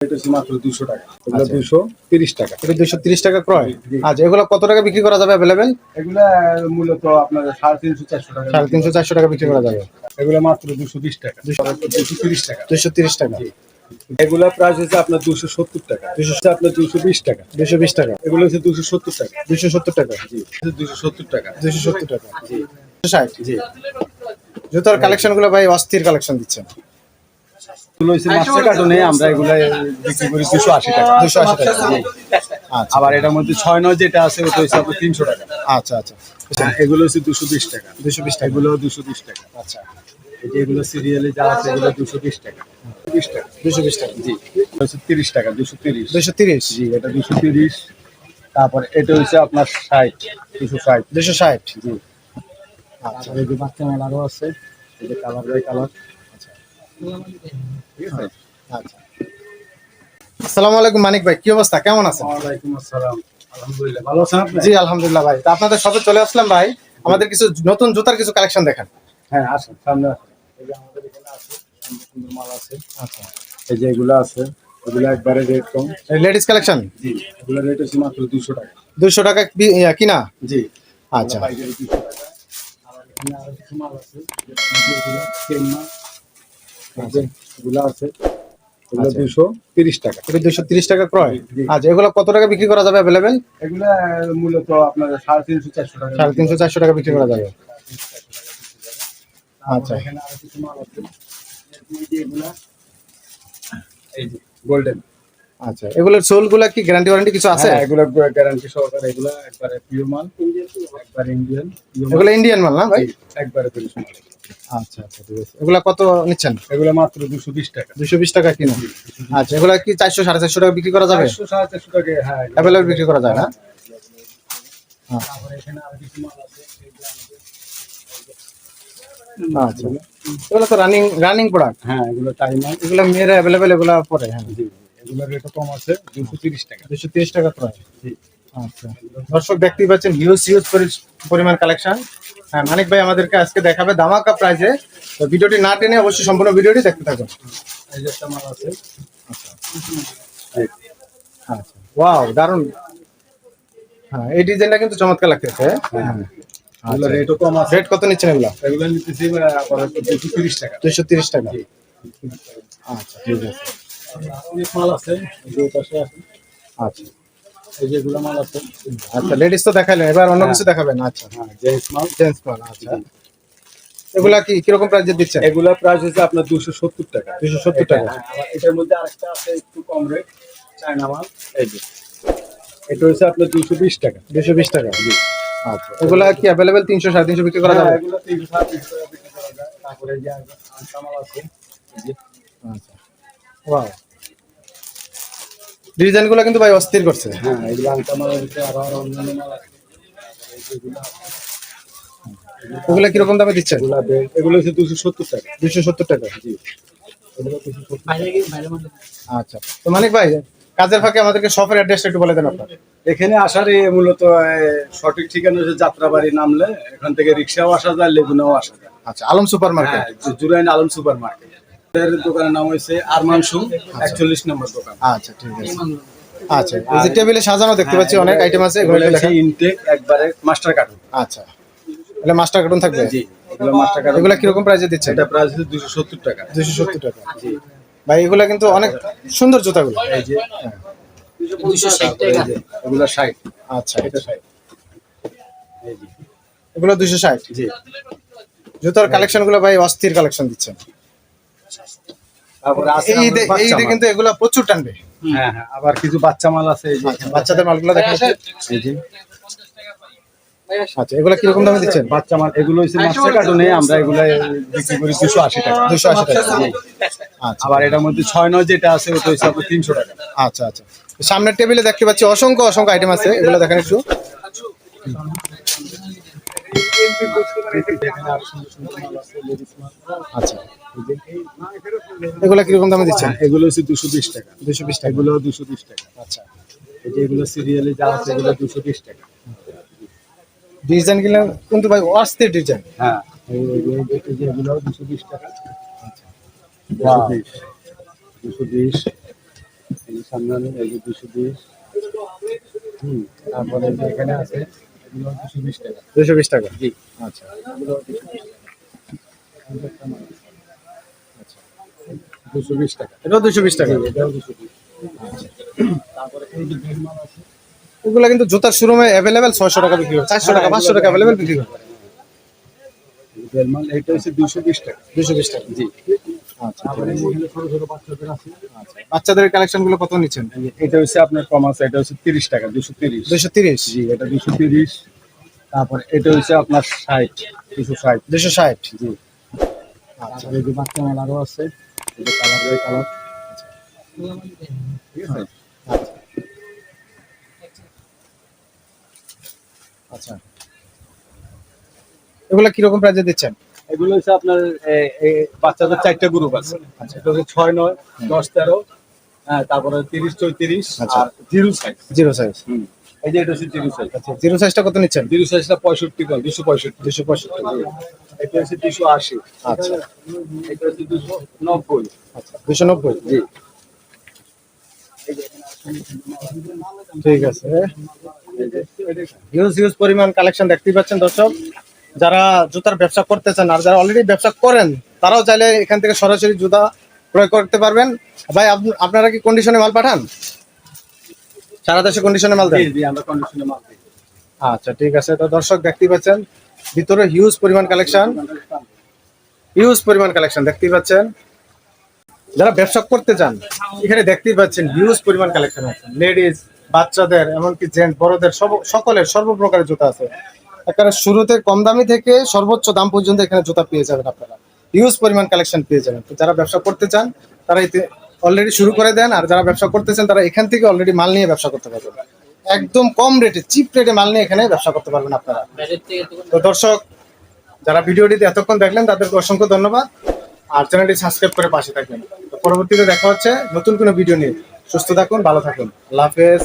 এটা মাত্র দুশো টাকা। এগুলো আচ্ছা। দুশো তিরিশ টাকা। এটা দুশো তিরিশ টাকা ক্রয়? জি। আচ্ছা এগুলো কত টাকা বিক্রি করা যাবে অ্যাভেলেবেল এগুলা মূলত আপনার সাড়ে তিনশো চারশো টাকা। সাড়ে তিনশো চারশো টাকা বিক্রি করা যাবে। এগুলো মাত্র দুশো বিশ টাকা। দুশো তিরিশ টাকা। দুশো তিরিশ টাকা। এগুলা প্রাইস হচ্ছে আপনার দুশো সত্তর টাকা। দুশো আপনার দুশো বিশ টাকা। দুশো বিশ টাকা। এগুলো হচ্ছে দুশো সত্তর টাকা। দুশো সত্তর টাকা। দুশো সত্তর টাকা। দুশো সত্তর টাকা। ষাট। জি। জুতোর কালেকশনগুলো ভাই অস্থির কালেকশন দিচ্ছেন। কার্টুনে আমরা এগুলা বিক্রি করি দুশো আশি টাকা। দুশো আশি টাকা জি। আচ্ছা। আবার এটার মধ্যে ছয় নয় যেটা আছে ওটা হচ্ছে আপনার তিনশো টাকা। আচ্ছা আচ্ছা। হ্যাঁ, এগুলো হচ্ছে দুশো বিশ টাকা। দুশো বিশ টাকা। এগুলো দুশো বিশ টাকা। আচ্ছা। এই যে এগুলো সিরিয়ালে যা আছে এগুলো দুশো বিশ টাকা। বিশ টাকা। দুশো বিশ টাকা। জি। হচ্ছে তিরিশ টাকা দুশো তিরিশ। দুশো তিরিশ। জি এটা দুশো তিরিশ। তারপর এটা হচ্ছে আপনার ষাট দুশো ষাট। দুশো ষাট। জি। আচ্ছা এই যে বাচ্চা মাল আরও আছে এই যে কালার বাই কালার। আচ্ছা। আসসালামু আলাইকুম মানিক ভাই কি অবস্থা? কেমন আছেন? ওয়ালাইকুম আসসালাম। আলহামদুলিল্লাহ ভালো আছেন আপনি? জি আলহামদুলিল্লাহ ভাই। তা আপনাদের সবে চলে আসলাম ভাই। আমাদের কিছু নতুন জুতার কিছু কালেকশন দেখান। হ্যাঁ আসেন সামনে এই যে আমাদের এখানে আছে সুন্দর সুন্দর মাল আছে। আচ্ছা। এই যে এগুলো আছে এগুলো একবারে রেট কম। লেডিস কালেকশন জি এগুলো রেট হচ্ছে মাত্র দুশো টাকা। দুশো টাকা কিনা? জি। আচ্ছা। পাইকারি দুশো টাকা। আর এখানে আরও কিছু মাল আছে এগুলো আছে। এগুলো আচ্ছা। দুশো তিরিশ টাকা। এটা দুশো তিরিশ টাকা ক্রয়। আচ্ছা এগুলো কত টাকা বিক্রি করা যাবে অ্যাভেলেবেল এগুলো মূলত আপনার সাড়ে তিনশো চারশো টাকা। সাড়ে তিনশো চারশো টাকা বিক্রি করা যাবে। আচ্ছা। গোল্ডেন আচ্ছা এগুলোর সোলগুলা কি গ্যারান্টি ওয়ারেন্টি কিছু আছে? হ্যাঁ এগুলো গ্যারান্টি সহকারে এগুলো একবারে পিওর মাল একবার ইন্ডিয়ান এগুলো ইন্ডিয়ান মাল না ভাই? একবারে মাল। আচ্ছা আচ্ছা ঠিক আছে। এগুলা কত নিচ্ছেন? এগুলো মাত্র দুশো বিশ টাকা। দুশো বিশ টাকা আচ্ছা এগুলা কি চারশো সাড়ে চারশো টাকা বিক্রি করা যাবে? চারশো সাড়ে চারশো টাকা হ্যাঁ। অ্যাভেলেবল বিক্রি করা যায় না? হ্যাঁ। এগুলো আচ্ছা। এগুলো তো রানিং রানিং প্রোডাক্ট হ্যাঁ এগুলো টাইমার এগুলো মেয়েরা অ্যাভেলেবেল এগুলো পরে হ্যাঁ। জি। এগুলো রেটও কম আছে দুশো তিরিশ টাকা। দুশো তিরিশ টাকা আচ্ছা। দর্শক দেখতেই পাচ্ছেন হিউজ হিউজ পরিমাণ কালেকশন হ্যাঁ মানিক ভাই আমাদেরকে আজকে দেখাবে দামাকা প্রাইজে তো ভিডিওটি না টেনে অবশ্যই সম্পূর্ণ ভিডিওটি দেখতে থাকুন। এই যে একটা মাল আছে। আচ্ছা। ওয়াও দারুণ হ্যাঁ এই ডিজাইনটা কিন্তু চমৎকার লাগতেছে। হ্যাঁ। আচ্ছা। রেটও কম আছে। রেট কত নিচ্ছেন এগুলো? এগুলো নিতেছি দুশো তিরিশ টাকা। দুশো তিরিশ টাকা। আচ্ছা ঠিক আছে। অনেক মাল আছে পাশে আছে আচ্ছা। এই যে এগুলো মাল আছে আচ্ছা লেডিস তো দেখালেন এবার অন্য কিছু দেখাবেন আচ্ছা। হ্যাঁ জেন্টস মাল জেন্টস মাল আচ্ছা। এগুলা কি কীরকম প্রাইজে দিচ্ছেন? এগুলা প্রাইস হচ্ছে আপনার দুশো সত্তর টাকা। 270 টাকা। হ্যাঁ, এটার মধ্যে আরেকটা আছে একটু কম রেট চায়না মাল এই যে। এটা হচ্ছে আপনার দুশো বিশ টাকা। দুশো বিশ টাকা। আচ্ছা। এগুলা কি অ্যাভেলেবেল তিনশো সাড়ে তিনশো বিক্রি করা যাবে? হ্যাঁ, এগুলো তিনশো সাড়ে তিনশো বিক্রি করা যায়। তারপরে যে আরেকটা আছে আচ্ছা। ওয়াও ডিজাইনগুলো কিন্তু ভাই অস্থির করছে। হ্যাঁ এগুলো আংটা ভিতরে আবার অন্যান্য মাল আছে। এই যে এগুলো আছে। ওগুলা কীরকম দামে দিচ্ছেন? এগুলো হচ্ছে দুশো সত্তর টাকা। দুশো সত্তর টাকা জি। আচ্ছা। তো মানিক ভাই কাজের ফাঁকে আমাদেরকে শপের অ্যাড্রেসটা একটু বলে দেন আপনার। এখানে আসার এই মূলত সঠিক ঠিকানা হচ্ছে যাত্রাবাড়ি নামলে। এখান থেকে রিক্সাও আসা যায় লেগুনাও আসা যায়। আচ্ছা আলম সুপার মার্কেট হ্যাঁ জুরাইন আলম সুপার মার্কেট এর দোকানের নাম হয়েছে আরমান সু একচল্লিশ নম্বর দোকান। আচ্ছা ঠিক আছে। আচ্ছা এই যে টেবিলে সাজানো দেখতে পাচ্ছি অনেক আইটেম আছে এগুলো একটু ইনটেক একবারে মাস্টার কার্টুন আচ্ছা তাহলে মাস্টার কার্টুন থাকবে? জি এগুলো মাস্টার কার্টুন এগুলা কীরকম প্রাইসে দিচ্ছেন এটা প্রাইস হচ্ছে দুশো সত্তর টাকা। দুশো সত্তর টাকা। ভাই এগুলা কিন্তু অনেক সুন্দর জুতাগুলো। এই যে তারপরে এই যে, এগুলো ষাট। আচ্ছা এটা ষাট। এই যে। এগুলো দুশো ষাট। জি। জুতার কালেকশনগুলো ভাই অস্থির কালেকশন দিচ্ছেন। এই ঈদে কিন্তু এগুলো প্রচুর টানবে। হ্যাঁ হ্যাঁ আবার কিছু বাচ্চা মাল আছে এই যে আচ্ছা, বাচ্চাদের মালগুলো দেখা যাচ্ছে আচ্ছা এগুলো কীরকম দামে দিচ্ছেন? বাচ্চা মাল এগুলো হচ্ছে মাস্টার কার্টুনে আমরা এগুলো বিক্রি করি দুশো আশি টাকা। দুশো আশি টাকা। আচ্ছা। আবার এটার মধ্যে ছয় নয় যেটা আছে ওটা হচ্ছে আপনার তিনশো টাকা। আচ্ছা আচ্ছা। সামনের টেবিলে দেখতে পাচ্ছি অসংখ্য অসংখ্য আইটেম আছে। এগুলো দেখেন একটু। আচ্ছা। এগুলো কীরকম দামে দিচ্ছেন? এগুলো হচ্ছে দুশো বিশ টাকা। দুশো বিশ টাকা। এগুলো দুশো বিশ টাকা। আচ্ছা। এই যে এগুলো সিরিয়ালে যা আছে এগুলো দুশো বিশ টাকা। ডিজাইনগুলো কিন্তু ভাই অস্থির ডিজাইন। হ্যাঁ এই- এই- এই- এই যে এগুলো দুশো বিশ টাকা। দুশো বিশ দুশো বিশ। সামনে এই যে দুশো বিশ। হুম তারপরে যে এখানে আছে এগুলো দুশো বিশ টাকা। দুশো বিশ টাকা। জি। আচ্ছা। এগুলো দুশো বিশ টাকা। আচ্ছা দুশো বিশ টাকা। এটাও দুশো বিশ টাকা। এটাও দুশো বিশ তারপরে এই যে বেলমাল আছে ওগুলো কিন্তু জুতার শোরুমে অ্যাভেলেবেল ছয়শো টাকা বিক্রি চারশো টাকা পাঁচশো টাকা অ্যাভেলেবেল বিক্রি বেলমাল এটা হচ্ছে দুশো বিশ টাকা। দুশো বিশ টাকা। জি। আচ্ছা বাচ্চাদের কালেকশনগুলো কত নিচ্ছেন? এটা হচ্ছে আপনার কম আছে এটা হচ্ছে তিরিশ টাকা দুশো তিরিশ। দুশো তিরিশ। জি এটা দুশো তিরিশ। তারপরে এটা হচ্ছে আপনার ষাট দুশো ষাট। দুশো ষাট। জি। আচ্ছা এই বাচ্চা মাল আরও আছে। এই যে কালার এই কালার ঠিক আছে। আচ্ছা। এগুলো কীরকম প্রাইজে দিচ্ছেন? এগুলো হচ্ছে আপনার বাচ্চাদের চারটে গ্রুপ আছে। আচ্ছা। এটা হচ্ছে ছয় নয় দশ তেরো হ্যাঁ তারপরে তিরিশ চৌত্রিশ আচ্ছা। আর জিরো সাইজ। Zero size. এই যে এটা হচ্ছে জিরো সাইজ আচ্ছা জিরো সাইজটা কত নিচ্ছেন? জিরো সাইজটা পঁয়ষট্টি করে দুশো পঁয়ষট্টি। দুশো পঁয়ষট্টি। এটা হচ্ছে দুশো আশি। আচ্ছা। এটা হচ্ছে দুশো নব্বই। আচ্ছা দুশো নব্বই? জি। ঠিক আছে। হিউজ হিউজ পরিমাণ কালেকশন দেখতেই পাচ্ছেন দর্শক। যারা জুতার ব্যবসা করতে চান আর যারা অলরেডি ব্যবসা করেন তারাও চাইলে এখান থেকে সরাসরি জুতা ক্রয় করতে পারবেন। ভাই আপ- আপনারা কি কন্ডিশনে মাল পাঠান? সারা দেশে কন্ডিশনে মাল দেন জি আমরা কন্ডিশনে মাল দিই। আচ্ছা ঠিক আছে। তো দর্শক দেখতে পাচ্ছেন ভিতরে হিউজ পরিমাণ কালেকশন হিউজ পরিমাণ কালেকশন দেখতেই পাচ্ছেন। যারা ব্যবসা করতে চান এখানে দেখতেই পাচ্ছেন হিউজ পরিমাণ কালেকশন আছে। লেডিস বাচ্চাদের এমনকি জেন্টস বড়দের সব সকলের সর্বপ্রকারের জুতা আছে। একেবারে শুরুতে কম দামি থেকে সর্বোচ্চ দাম পর্যন্ত এখানে জুতা পেয়ে যাবেন আপনারা। হিউজ পরিমাণ কালেকশন পেয়ে যাবেন। তো যারা ব্যবসা করতে চান তারা অলরেডি শুরু করে দেন আর যারা ব্যবসা করতেছেন, তারা এখান থেকে অলরেডি মাল নিয়ে ব্যবসা করতে পারবেন। একদম কম রেটে চিপ রেটে মাল নিয়ে এখানে ব্যবসা করতে পারবেন আপনারা। তো দর্শক, যারা ভিডিওটিতে এতক্ষণ দেখলেন, তাদেরকে অসংখ্য ধন্যবাদ। আর চ্যানেলটি সাবস্ক্রাইব করে পাশে থাকবেন। পরবর্তীতে দেখা হচ্ছে নতুন কোনো ভিডিও নিয়ে। সুস্থ থাকুন, ভালো থাকুন। আল্লাহ হাফেজ।